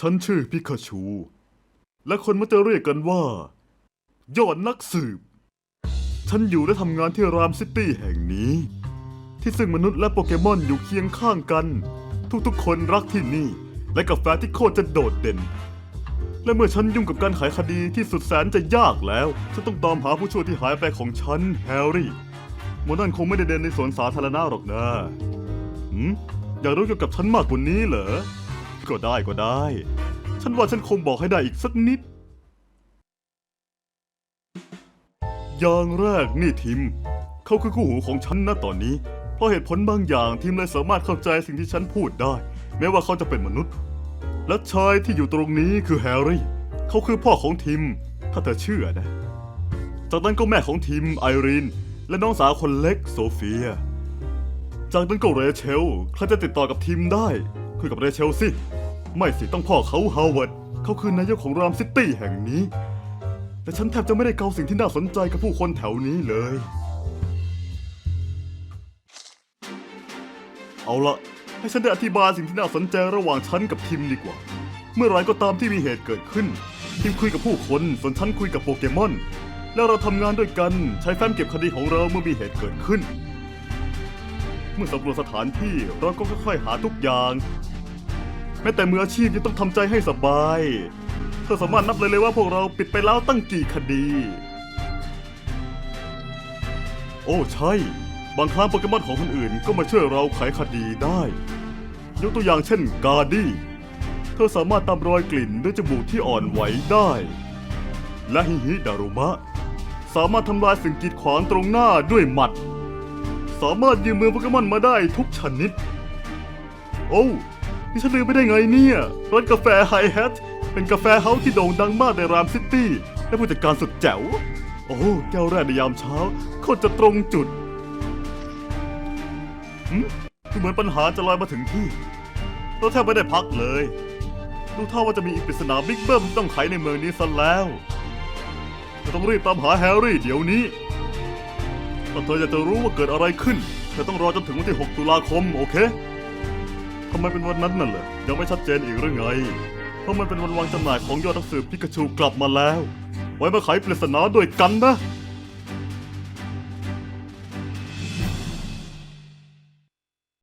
ฉันชื่อพิคาชู และคนมักจะเรียกกันว่า ยอดนักสืบ ฉันอยู่และทำงานที่รามซิตี้แห่งนี้ ที่ซึ่งมนุษย์และโปเกมอนอยู่เคียงข้างกัน ทุกๆ คนรักที่นี่ และกาแฟที่โคตรจะโดดเด่น และเมื่อฉันยุ่งกับการไขคดีที่สุดแสนจะยากแล้ว ฉันต้องตามหาผู้ช่วยที่หายไปของฉันแฮร์รี่โมนั่นคงไม่ได้เดินในสวนสาธารณะหรอกนะหืมอยากรู้เกี่ยวกับฉันมากกว่านี้เหรอ ก็ได้ก็ได้ ฉันว่าฉันคงบอกให้ได้อีกสักนิด อย่างแรกนี่ทิม เขาคือคู่หูของฉันนะตอนนี้ เพราะเหตุผลบางอย่างทิมเลยสามารถเข้าใจสิ่งที่ฉันพูดได้ แม้ว่าเขาจะเป็นมนุษย์ และชายที่อยู่ตรงนี้คือแฮร์รี่ เขาคือพ่อของทิม ถ้าเธอเชื่อนะ จากนั้นก็แม่ของทิมไอรีน และน้องสาวคนเล็กโซเฟียจากนั้นก็เรเชลใครจะติดต่อกับทิมได้ คุยกับเรเชลสิ ไม่สิต้องพ่อเขาฮาวเวิร์ดเขาคือนายกของรามซิตี้แห่งนี้ แต่ฉันแทบจะไม่ได้เกาสิ่งที่น่าสนใจกับผู้คนแถวนี้เลย เอาละให้ฉันได้อธิบายสิ่งที่น่าสนใจระหว่างฉันกับทิมดีกว่า เมื่อไรก็ตามที่มีเหตุเกิดขึ้น ทิมคุยกับผู้คน ส่วนฉันคุยกับโปเกมอน แล้วเราทำงานด้วยกันใช้แฟ้มเก็บคดีของเราเมื่อมีเหตุเกิดขึ้นเมื่อสำรวจสถานที่เราก็ค่อยๆหาทุกอย่าง แม้แต่มืออาชีพยังต้องทำใจให้สบาย เธอสามารถนับเลยเลยว่าพวกเราปิดไปแล้วตั้งกี่คดี โอ้ใช่ บางครั้งโปเกมอนของคนอื่นก็มาช่วยเราไขคดีได้ ยกตัวอย่างเช่นกาดี้ เธอสามารถตามรอยกลิ่นด้วยจมูกที่อ่อนไหวได้ และฮิฮิดารุมะ สามารถทำลายสิ่งกีดขวางตรงหน้าด้วยหมัด สามารถยืมมือโปเกมอนมาได้ทุกชนิด โอ้ นี่ฉันลืมไปได้ไงเนี่ยร้านกาแฟไฮแฮทเป็นกาแฟเฮาส์ที่โด่งดังมากในรามซิตี้และผู้จัดการสุดแจ๋ว โอ้แก้วแรกในยามเช้าโคตรจะตรงจุดหืมดูเหมือนปัญหาจะลอยมาถึงที่เราแทบไม่ได้พักเลยดูท่าว่าจะมีอีกปริศนาบิ๊กเบิ้มต้องไขในเมืองนี้ซะแล้วเราต้องรีบตามหาแฮร์รี่เดี๋ยวนี้ถ้าเธออยากจะรู้ว่าเกิดอะไรขึ้นเธอต้องรอจนถึงวันที่ 6 ตุลาคม โอเค ทำไมเป็นวันนั้นน่ะเหรอยังไม่ชัดเจนอีกหรือไงเพราะมันเป็นวันวางจำหน่ายของยอดหนังสือพิกาชูกลับมาแล้ว ไว้มาไขปริศนาด้วยกันนะ